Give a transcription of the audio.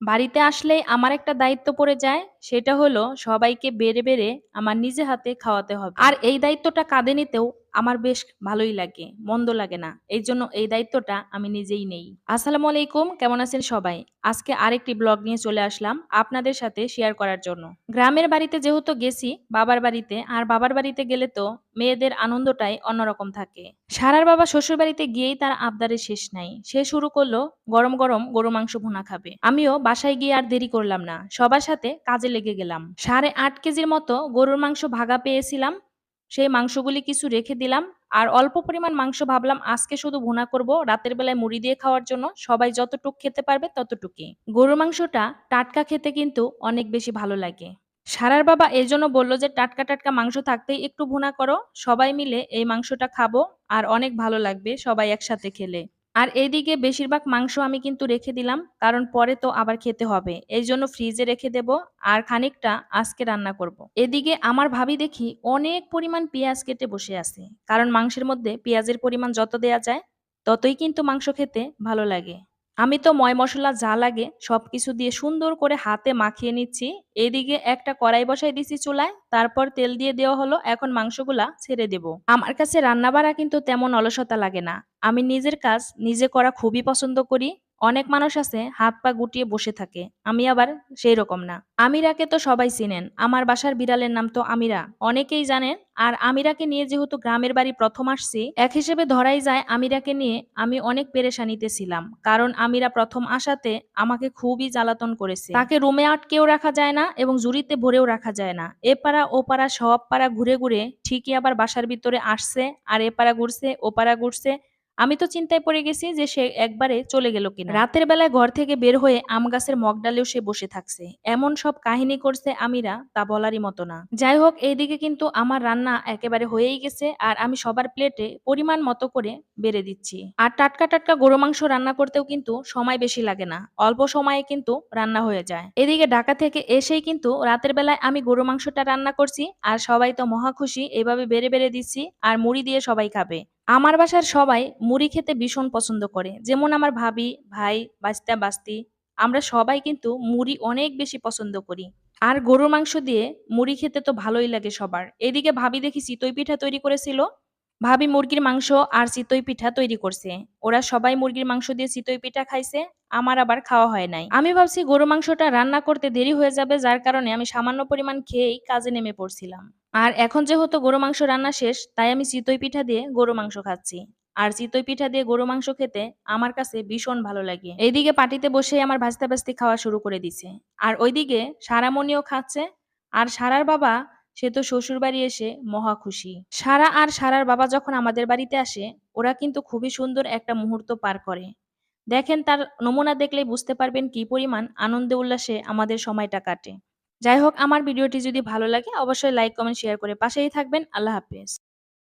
বাড়িতে আসলে আমার একটা দায়িত্ব পড়ে যায়, সেটা হলো সবাইকে বেড়ে বেড়ে আমার নিজে হাতে খাওয়াতে হবে। আর এই দায়িত্বটা কাঁধে নিতেও আমার বেশ ভালোই লাগে, মন্দ লাগে না। এই জন্য এই দায়িত্বটা আমি নিজেই নেই। আসসালামু আলাইকুম, কেমন আছেন সবাই? আজকে আরেকটি ব্লগ নিয়ে চলে আসলাম আপনাদের সাথে শেয়ার করার জন্য। গ্রামের বাড়িতে যেহেতু গেছি, বাবার বাড়িতে, আর বাবার বাড়িতে গেলে তো মেয়েদের আনন্দটাই অন্যরকম থাকে। সারার বাবা শ্বশুর বাড়িতে গিয়েই তার আবদারের শেষ নাই। সে শুরু করল গরম গরম গরু মাংস ভুনা খাবে। আমিও বাসায় গিয়ে আর দেরি করলাম না। সবার সাথে কাজে লেগে গেলাম। সাড়ে আট কেজির মতো গরুর মাংস ভাগা পেয়েছিলাম। সেই মাংসগুলি কিছু রেখে দিলাম। আর অল্প পরিমাণ মাংস ভাবলাম, আজকে শুধু ভুনা করব রাতের বেলায় মুড়ি দিয়ে খাওয়ার জন্য। সবাই যতটুক খেতে পারবে ততটুকুই। গরুর মাংসটা টাটকা খেতে কিন্তু অনেক বেশি ভালো লাগে। সারার বাবা এই জন্য বলল যে, টাটকা টাটকা মাংস থাকতেই একটু ভুনা করো। সবাই মিলে এই মাংসটা খাব আর অনেক ভালো লাগবে সবাই একসাথে খেলে। আর এদিকে বেশিরভাগ মাংস আমি কিন্তু রেখে দিলাম, কারণ পরে তো আবার খেতে হবে এই জন্য ফ্রিজে রেখে দেব আর খানিকটা আজকে রান্না করব। এদিকে আমার ভাবি দেখি অনেক পরিমাণ পেঁয়াজ কেটে বসে আছে, কারণ মাংসের মধ্যে পেঁয়াজের পরিমাণ যত দেয়া যায়, ততই কিন্তু মাংস খেতে ভালো লাগে আমি তো ময় মশলা যা লাগে সব কিছু দিয়ে সুন্দর করে হাতে মাখিয়ে নিচ্ছি। এদিকে একটা কড়াই বসাই দিছি চুলায়, তারপর তেল দিয়ে দেওয়া হলো, এখন মাংসগুলা ছেড়ে দেব। আমার কাছে রান্না বাড়া কিন্তু তেমন অলসতা লাগে না। আমি নিজের কাজ, নিজে করা খুবই পছন্দ করি। অনেক মানুষ আছে, হাত পা গুটিয়ে বসে থাকে। আমি আবার সেই রকম না। আমিরাকে তো সবাই চিনেন। আমার বাসার বিড়ালের নাম তো আমিরা। অনেকেই জানেন, আর আমিরাকে নিয়ে যেহেতু গ্রামের বাড়ি প্রথম আসছি, এক হিসেবে ধরাই যায় আমিরাকে নিয়ে আমি অনেক পেরেশানিতে ছিলাম। কারণ আমিরা প্রথম আসাতে আমাকে খুবই জ্বালাতন করেছে। তাকে রুমে আটকেও রাখা যায় না এবং জুড়িতে ভরেও রাখা যায় না। এ পাড়া, ও পাড়া, সব পাড়া ঘুরে ঘুরে ঠিকই আবার বাসার ভিতরে আসছে, আর এ পাড়া ঘুরছে, ও পাড়া ঘুরছে। আমি তো চিন্তায় পড়ে গেছি যে সে একবারে চলে গেল কিনা। রাতের বেলায় ঘর থেকে বের হয়ে আম গাছের মগডালেও সে বসে থাকছে। এমন সব কাহিনী করছে আমিরা তা বলারই মতো না। যাই হোক, এইদিকে কিন্তু আমার রান্না একেবারে হয়েই গেছে আর আমি সবার প্লেটে পরিমাণ মতো করে বেড়ে দিচ্ছি। আর টাটকা টাটকা গরু মাংস রান্না করতেও কিন্তু সময় বেশি লাগে না। অল্প সময়ে কিন্তু রান্না হয়ে যায়। এদিকে ঢাকা থেকে এসেই কিন্তু রাতের বেলায় আমি গরু মাংসটা রান্না করছি আর সবাই তো মহা খুশি, এভাবে বেড়ে বেড়ে দিচ্ছি আর মুড়ি দিয়ে সবাই খাবে। আমার বাসার সবাই মুড়ি খেতে ভীষণ পছন্দ করে। যেমন আমার ভাবি, ভাই বাস্তা বাস্তি। আমরা সবাই কিন্তু মুড়ি অনেক বেশি পছন্দ করি। আর গরুর মাংস দিয়ে মুড়ি খেতে তো ভালোই লাগে সবার। এদিকে ভাবি দেখি চিতই পিঠা তৈরি করেছিল। ভাবি মুরগির মাংস আর চিতই পিঠা তৈরি করছে। ওরা সবাই মুরগির মাংস দিয়ে চিতই পিঠা খাইছে, আমার আবার খাওয়া হয় নাই। আমি ভাবছি গরু মাংসটা রান্না করতে দেরি হয়ে যাবে, যার কারণে আমি সামান্য পরিমাণ খেয়েই কাজে নেমে পড়ছিলাম। আর এখন যেহেতু গরু মাংস রান্না শেষ, তাই আমি চিতই পিঠা দিয়ে গরু মাংস খাচ্ছি। আর চিতই পিঠা দিয়ে গরু মাংস খেতে আমার কাছে ভীষণ ভালো লাগে। এইদিকে পাটিতে বসে আমার ভাজতে ভাজতে খাওয়া শুরু করে দিছে। আর ওইদিকে সারামণিও খাচ্ছে, আর সারার বাবা, সে তো শ্বশুর বাড়ি এসে মহা খুশি। সারা আর সারার বাবা যখন আমাদের বাড়িতে আসে, ওরা কিন্তু খুবই সুন্দর একটা মুহূর্ত পার করে। দেখেন তার নমুনা দেখলেই বুঝতে পারবেন কি পরিমাণ আনন্দে উল্লাসে আমাদের সময়টা কাটে। যাই হোক, আমার ভিডিওটি যদি ভালো লাগে, অবশ্যই লাইক কমেন্ট শেয়ার করে পাশেই থাকবেন। আল্লাহ হাফেজ।